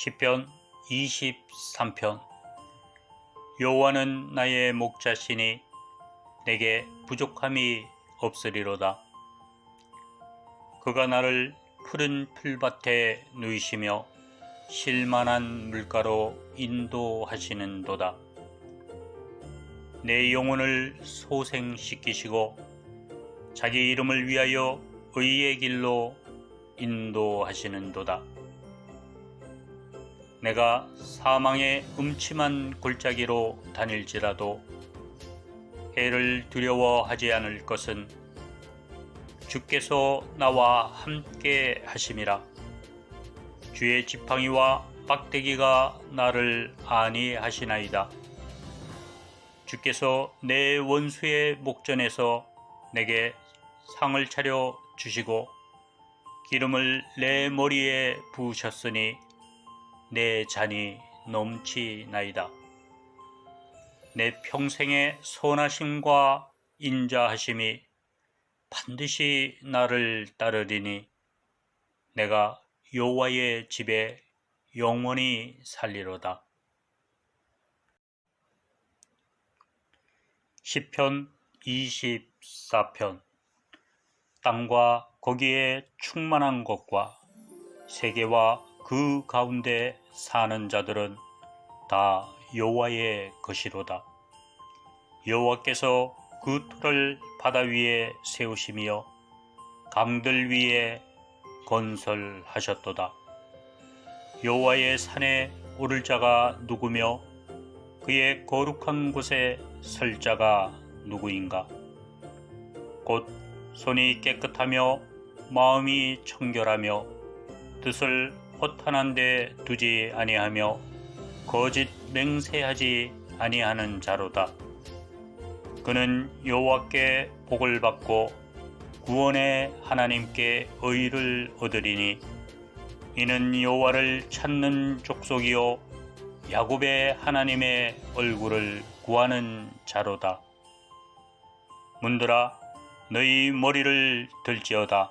시편 23편 여호와는 나의 목자시니 내게 부족함이 없으리로다. 그가 나를 푸른 풀밭에 누이시며 실만한 물가로 인도하시는도다. 내 영혼을 소생시키시고 자기 이름을 위하여 의의 길로 인도하시는도다. 내가 사망의 음침한 골짜기로 다닐지라도 해를 두려워하지 않을 것은 주께서 나와 함께 하심이라. 주의 지팡이와 빡대기가 나를 안위하시나이다. 주께서 내 원수의 목전에서 내게 상을 차려 주시고 기름을 내 머리에 부으셨으니 내 잔이 넘치나이다. 내 평생의 선하심과 인자하심이 반드시 나를 따르리니 내가 여호와의 집에 영원히 살리로다. 시편 24편 땅과 거기에 충만한 것과 세계와 그 가운데 사는 자들은 다 여호와의 것이로다. 여호와께서 그 터를 바다 위에 세우시며 강들 위에 건설하셨도다. 여호와의 산에 오를 자가 누구며 그의 거룩한 곳에 설 자가 누구인가? 곧 손이 깨끗하며 마음이 청결하며 뜻을 허탄한 데 두지 아니하며 거짓 맹세하지 아니하는 자로다. 그는 여호와께 복을 받고 구원의 하나님께 의를 얻으리니 이는 여호와를 찾는 족속이요 야곱의 하나님의 얼굴을 구하는 자로다. 문들아 너희 머리를 들지어다.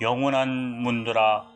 영원한 문들아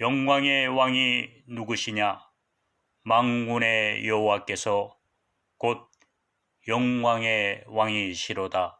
영광의 왕이 누구시냐? 망군의 여호와께서 곧 영광의 왕이시로다.